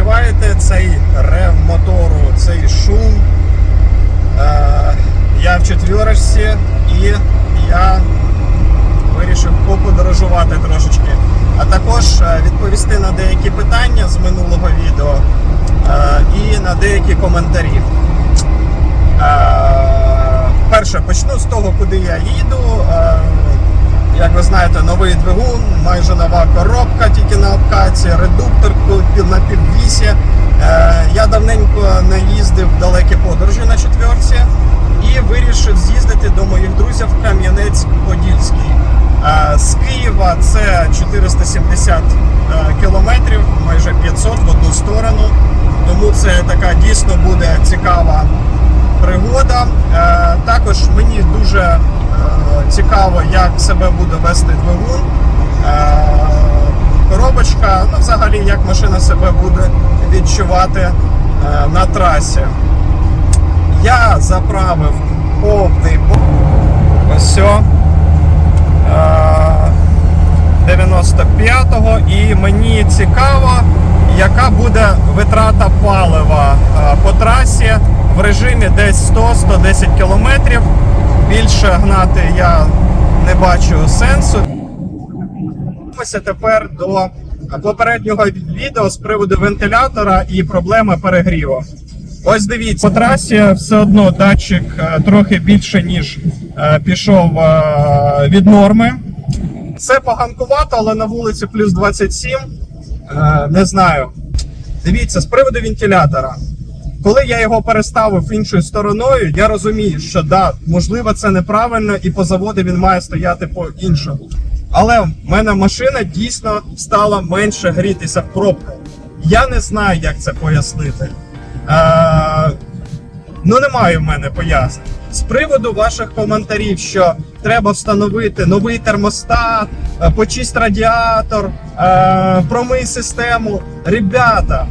відчуваєте цей рев мотору, цей шум. Е, я в четвірочці і я вирішив поподорожувати трошечки. А також е, відповісти на деякі питання з минулого відео е, і на деякі коментарі. Перше, почну з того, куди я їду. Як ви знаєте, новий двигун, майже нова коробка, тільки на обкаці, редуктор пів- на піввісі. Е, Я давненько не їздив далекі подорожі на четверці і вирішив з'їздити до моїх друзів в Кам'янець-Подільський. Е, З Києва це 470 е, кілометрів, майже 500 в одну сторону. Тому це така дійсно буде цікава пригода. Е, Також мені дуже е, цікаво, як себе буде вести двигун. Е, Коробочка, ну взагалі, як машина себе буде відчувати е, на трасі. Я заправив повний бок. Ось 95-го і мені цікаво, яка буде витрата палива е, по трасі в режимі десь 100-110 кілометрів. Більше гнати я не бачу сенсу. Ось тепер до попереднього відео з приводу вентилятора і проблеми перегріву. Ось дивіться, по трасі все одно датчик е, трохи більше, ніж е, пішов е, від норми. Це поганкувато, але на вулиці плюс 27. Е, Не знаю. Дивіться, з приводу вентилятора. Коли я його переставив іншою стороною, я розумію, що да, можливо, це неправильно, і по заводу він має стояти по іншому. Але в мене машина дійсно стала менше грітися в пробку. Я не знаю, як це пояснити. Е, Ну, немає в мене пояснень. З приводу ваших коментарів, що треба встановити новий термостат, е, почисть радіатор, е, промий систему. Ребята,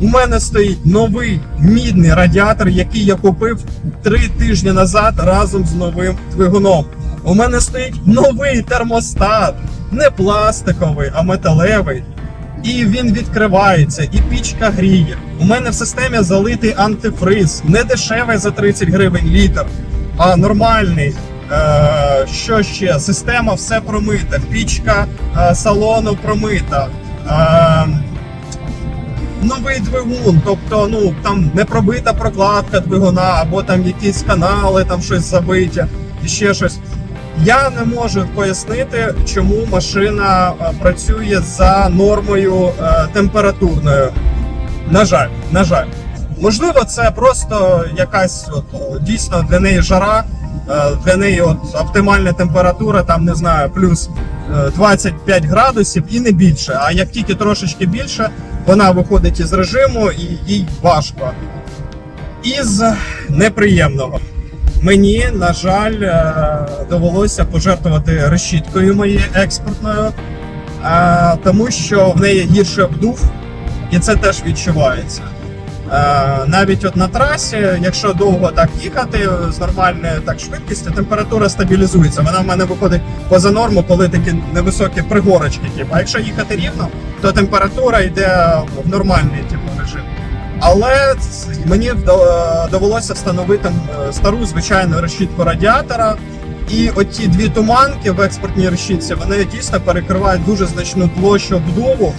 у мене стоїть новий мідний радіатор, який я купив три тижні назад разом з новим двигуном. У мене стоїть новий термостат, не пластиковий, а металевий. І він відкривається, і пічка гріє. У мене в системі залитий антифриз, не дешевий за 30 гривень літр, а нормальний. Е, що ще? Система все промита, пічка е, салону промита. Е, новий двигун, тобто ну там не пробита прокладка двигуна, або там якісь канали, там щось забиті, і ще щось. Я не можу пояснити, чому машина е, працює за нормою е, температурною. На жаль, на жаль. Можливо, це просто якась от, дійсно для неї жара, е, для неї от оптимальна температура, там не знаю, плюс е, 25 градусів і не більше. А як тільки трошечки більше, вона виходить із режиму і їй важко. Із неприємного. Мені, на жаль, е, довелося пожертвувати решіткою моєю експортною, е, тому що в неї гірший обдув, і це теж відчувається. Е, Навіть от на трасі, якщо довго так їхати з нормальною так швидкістю, температура стабілізується. Вона в мене виходить поза норму, коли такі невисокі пригорочки. Типу. А якщо їхати рівно, то температура йде в нормальний типу, режим. Але мені довелося встановити е, стару звичайну решітку радіатора. І оті дві туманки в експортній решітці вони дійсно перекривають дуже значну площу обдуву.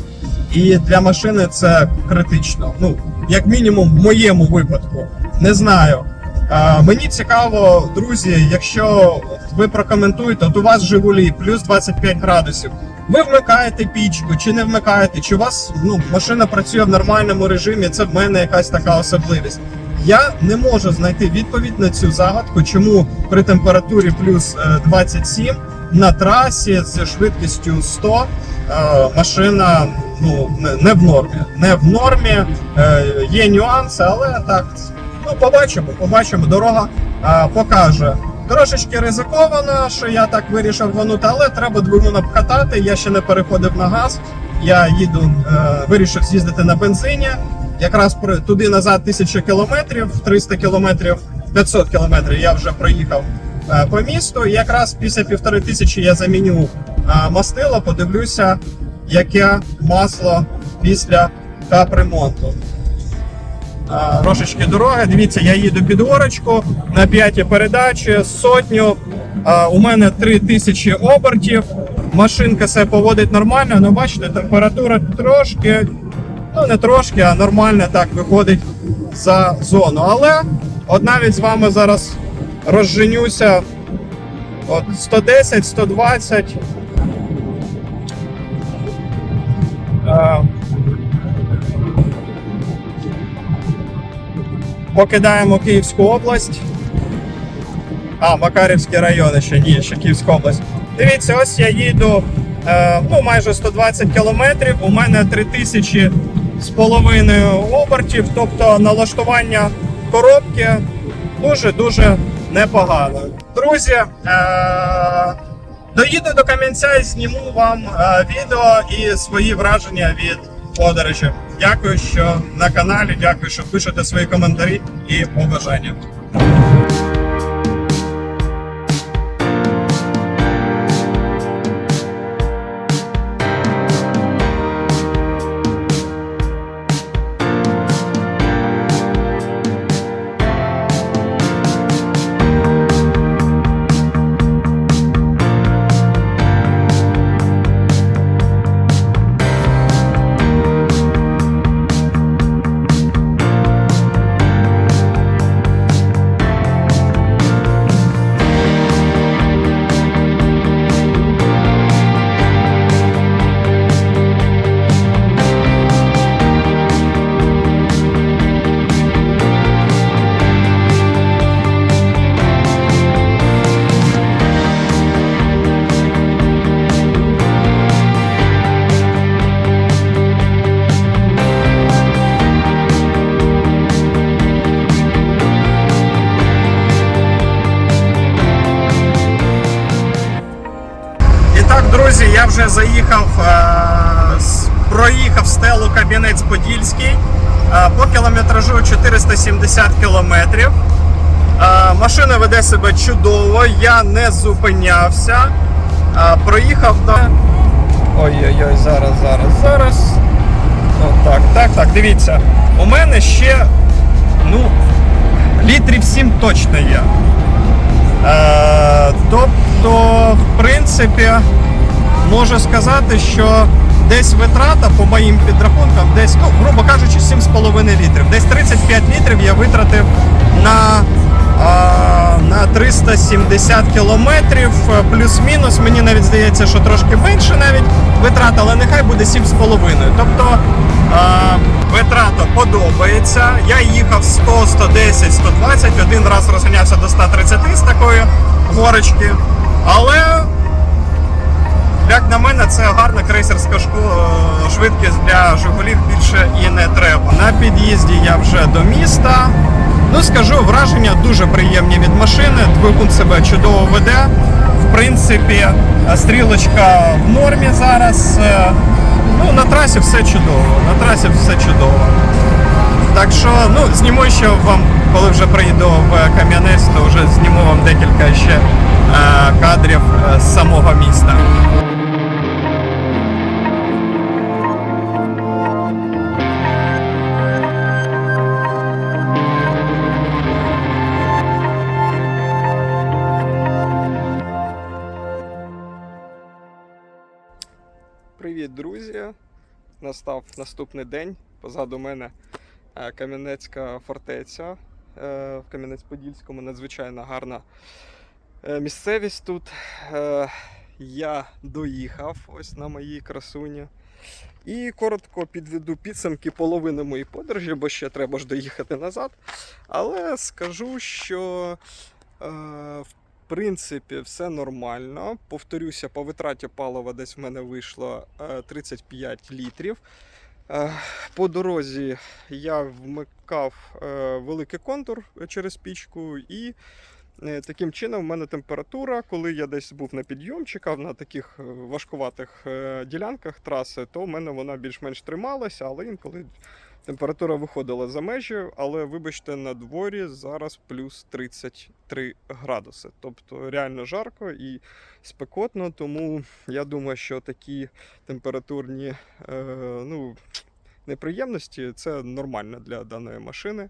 І для машини це критично. Ну, як мінімум, в моєму випадку. Не знаю. А, мені цікаво, друзі, якщо ви прокоментуєте, от у вас Жигулі плюс 25 градусів. Ви вмикаєте пічку чи не вмикаєте? Чи у вас ну, машина працює в нормальному режимі? Це в мене якась така особливість. Я не можу знайти відповідь на цю загадку, чому при температурі плюс е, 27 на трасі з швидкістю 100 е, машина ну, не- в нормі. Не в нормі, е, є нюанси, але так. Ну, побачимо, побачимо. Дорога е, покаже. Трошечки ризиковано, що я так вирішив рванути, але треба двигун обкатати. Я ще не переходив на газ. Я їду, е, вирішив з'їздити на бензині. Якраз туди назад 1000 кілометрів, 300 кілометрів, 500 кілометрів я вже проїхав е, по місту. І якраз після півтори тисячі я заміню е, мастило, подивлюся, яке масло після капремонту. Трошечки дороги. Дивіться, я їду під горочку на п'ятій передачі, сотню. У мене 3000 обертів. Машинка себе поводить нормально, але бачите, температура трошки, ну не трошки, а нормально так виходить за зону. Але от навіть з вами зараз розженюся. От 110, Покидаємо Київську область. А, Макарівський район ще ні, ще Київська область. Дивіться, ось я їду е, ну, майже 120 кілометрів. У мене 3000 з половиною обертів, тобто налаштування коробки дуже-дуже непогано. Друзі, е, доїду до Кам'янця і зніму вам е, відео і свої враження від подорожі. Дякую, що на каналі, дякую, що пишете свої коментарі і побажання. Кам'янець-Подільський е, по кілометражу 470 кілометрів. Е, Машина веде себе чудово, я не зупинявся. Е, Проїхав до. Ой-ой-ой, зараз, зараз, зараз. О, так, так, так, дивіться. У мене ще ну, літрів 7 точно є. Тобто, в принципі, можу сказати, що десь витрата по моїм підрахункам, десь, ну, грубо кажучи, 7,5 літрів. Десь 35 літрів я витратив на, а, на 370 кілометрів. Плюс-мінус, мені навіть здається, що трошки менше навіть витрата, але нехай буде 7,5. Тобто а, витрата подобається. Я їхав 100, 110, 120, один раз розганявся до 130 з такої горочки. Але як на мене, це гарна крейсерська шко- е, швидкість для Жигулів більше і не треба. На під'їзді я вже до міста. Ну, скажу, враження дуже приємні від машини. Двигун себе чудово веде. В принципі, стрілочка в нормі зараз. Е, Ну, на трасі все чудово. На трасі все чудово. Так що, ну, зніму ще вам, коли вже приїду в Кам'янець, то вже зніму вам декілька ще е, кадрів е, з самого міста. Привіт, друзі! Настав наступний день. Позаду мене е, Кам'янецька фортеця в Кам'янець-Подільському. Надзвичайно гарна е, місцевість тут. Е, Я доїхав ось на моїй красуні. І коротко підведу підсумки половини моєї подорожі, бо ще треба ж доїхати назад. Але скажу, що е, в принципі, все нормально. Повторюся, по витраті палива десь в мене вийшло е, 35 літрів. По дорозі я вмикав е, великий контур через пічку, і е, таким чином в мене температура, коли я десь був на підйомчиках на таких е, важкуватих ділянках траси, то в мене вона більш-менш трималася, але інколи температура виходила за межі. Але вибачте, на дворі зараз плюс 33 градуси. Тобто реально жарко і спекотно, тому я думаю, що такі температурні, е, ну, неприємності. Це нормально для даної машини.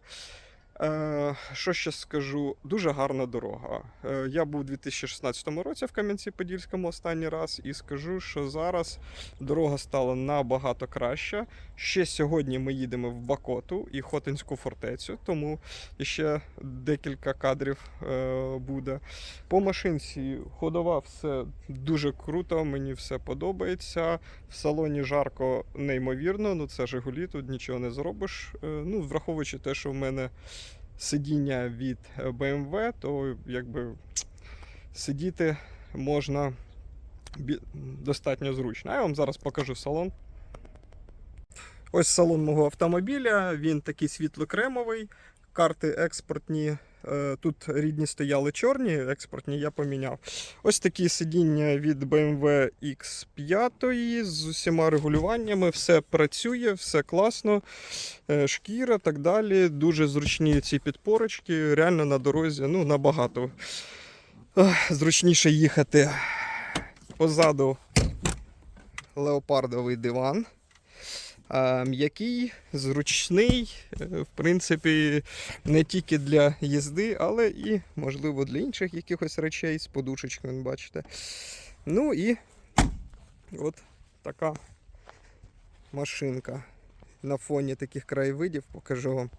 Е, що ще скажу? Дуже гарна дорога. Е, я був у 2016 році в Кам'янці-Подільському останній раз і скажу, що зараз дорога стала набагато краща. Ще сьогодні ми їдемо в Бакоту і Хотинську фортецю, тому ще декілька кадрів е, буде. По машинці ходова все дуже круто, мені все подобається. В салоні жарко неймовірно, ну це Жигулі, тут нічого не зробиш. Ну, враховуючи те, що в мене сидіння від е, BMW, то якби сидіти можна достатньо зручно. Я вам зараз покажу салон. Ось салон мого автомобіля. Він такий світло-кремовий, карти експортні. Е, Тут рідні стояли чорні, експортні я поміняв. Ось такі сидіння від BMW X5 з усіма регулюваннями. Все працює, все класно. Е, Шкіра так далі. Дуже зручні ці підпорочки. Реально на дорозі ну, набагато зручніше їхати. Позаду леопардовий диван. М'який, зручний, е, в принципі, не тільки для їзди, але і, можливо, для інших якихось речей з подушечкою, бачите. Ну і от така машинка. На фоні таких краєвидів покажу вам.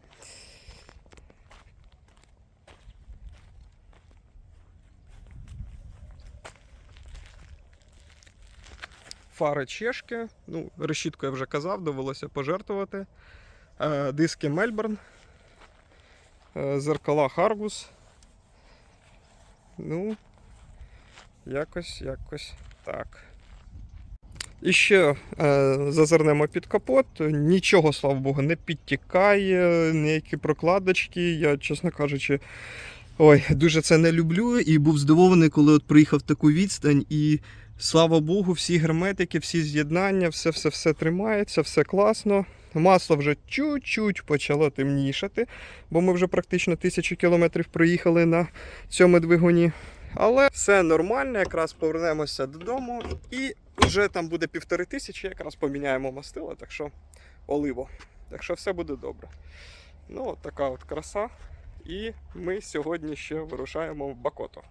Фари чешки. Ну, решітку я вже казав, довелося пожертвувати. Е, диски Мельбурн. Е, зеркала Харгус. Ну, якось, якось так. І ще е, зазирнемо під капот. Нічого, слава Богу, не підтікає, ніякі прокладочки. Я, чесно кажучи, ой, дуже це не люблю і був здивований, коли от приїхав таку відстань і. Слава Богу, всі герметики, всі з'єднання, все, все, все тримається, все класно. Масло вже чуть-чуть почало темнішати, бо ми вже практично тисячу кілометрів проїхали на цьому двигуні. Але все нормально, якраз повернемося додому і вже там буде півтори тисячі, якраз поміняємо мастила, так що оливо. Так що все буде добре. Ну, от така от краса. І ми сьогодні ще вирушаємо в Бакото.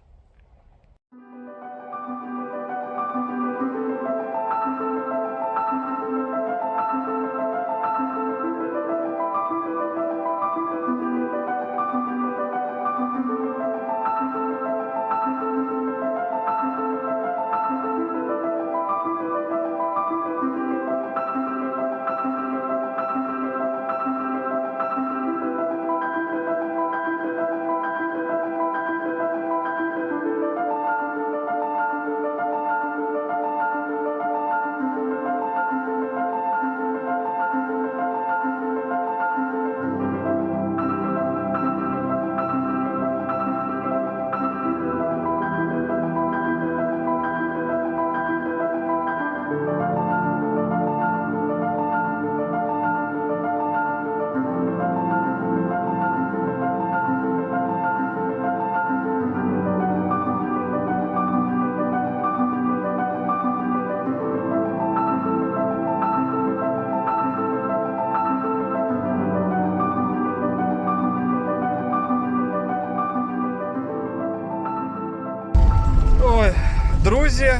Друзі,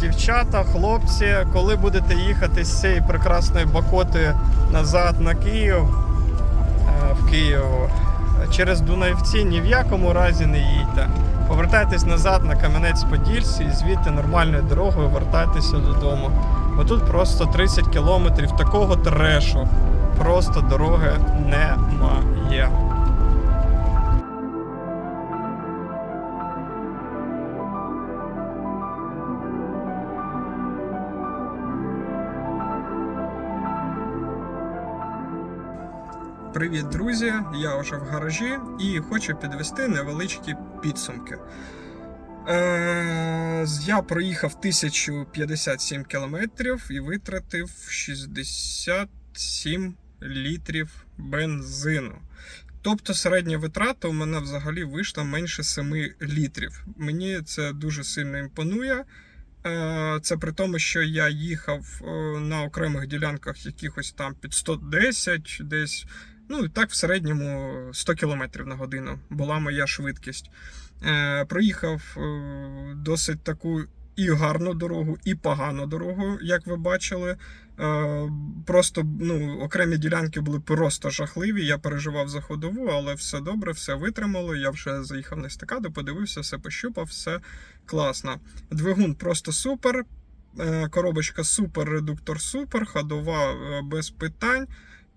дівчата, хлопці, коли будете їхати з цієї прекрасної Бакоти назад на Київ, е, в Київ, через Дунаївці ні в якому разі не їдьте. Повертайтесь назад на Кам'янець-Подільський і звідти нормальною дорогою вертайтеся додому. Бо тут просто 30 кілометрів такого трешу. Просто дороги немає. Привіт, друзі! Я вже в гаражі і хочу підвести невеличкі підсумки. Е, я проїхав 1057 кілометрів і витратив 67 літрів бензину. Тобто середня витрата у мене взагалі вийшла менше 7 літрів. Мені це дуже сильно імпонує. Е, Це при тому, що я їхав е, на окремих ділянках якихось там під 110, десь, ну і так в середньому 100 км на годину була моя швидкість. Е, Проїхав е, досить таку і гарну дорогу, і погану дорогу, як ви бачили. Е, Просто ну, окремі ділянки були просто жахливі. Я переживав за ходову, але все добре, все витримало. Я вже заїхав на естакаду, подивився, все пощупав, все класно. Двигун просто супер. Коробочка супер, редуктор супер, ходова без питань.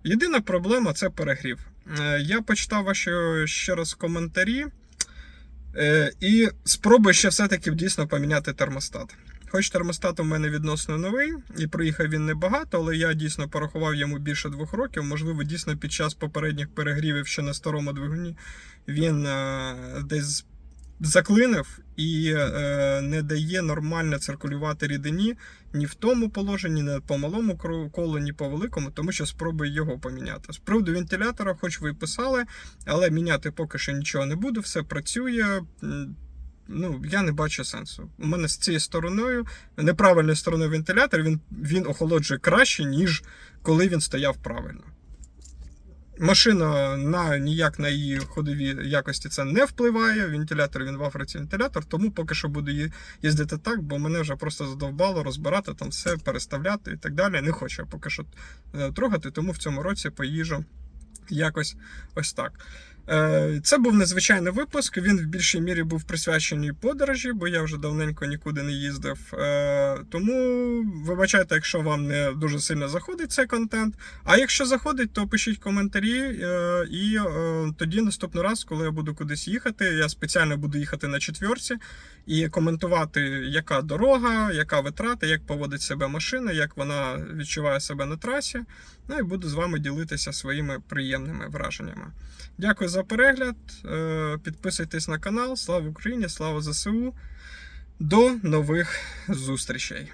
Єдина проблема це перегрів. Е, Я почитав ваші ще раз коментарі. Е, І спробую ще все-таки дійсно поміняти термостат. Хоч термостат у мене відносно новий, і проїхав він небагато, але я дійсно порахував йому більше двох років. Можливо, дійсно під час попередніх перегрівів ще на старому двигуні він е, десь заклинив і е, не дає нормально циркулювати рідині ні в тому положенні, ні по малому колу, ні по великому, тому що спробую його поміняти. З приводу вентилятора, хоч ви і писали, але міняти поки що нічого не буду, все працює. Ну, я не бачу сенсу. У мене з цією стороною, неправильною стороною вентилятор, він, він охолоджує краще, ніж коли він стояв правильно. Машина на ніяк на її ходові якості це не впливає. Вентилятор він в Африці вентилятор, тому поки що буду їздити так, бо мене вже просто задовбало розбирати там все, переставляти і так далі. Не хочу я поки що е, трогати, тому в цьому році поїжджу якось ось так. Е, Це був незвичайний випуск. Він в більшій мірі був присвячений подорожі, бо я вже давненько нікуди не їздив. Е, Тому вибачайте, якщо вам не дуже сильно заходить цей контент. А якщо заходить, то пишіть коментарі. е, І тоді наступний раз, коли я буду кудись їхати, я спеціально буду їхати на четвірці і коментувати, яка дорога, яка витрата, як поводить себе машина, як вона відчуває себе на трасі. Ну і буду з вами ділитися своїми приємними враженнями. Дякую за перегляд. е, Підписуйтесь на канал. Слава Україні! Слава ЗСУ! До нових зустрічей!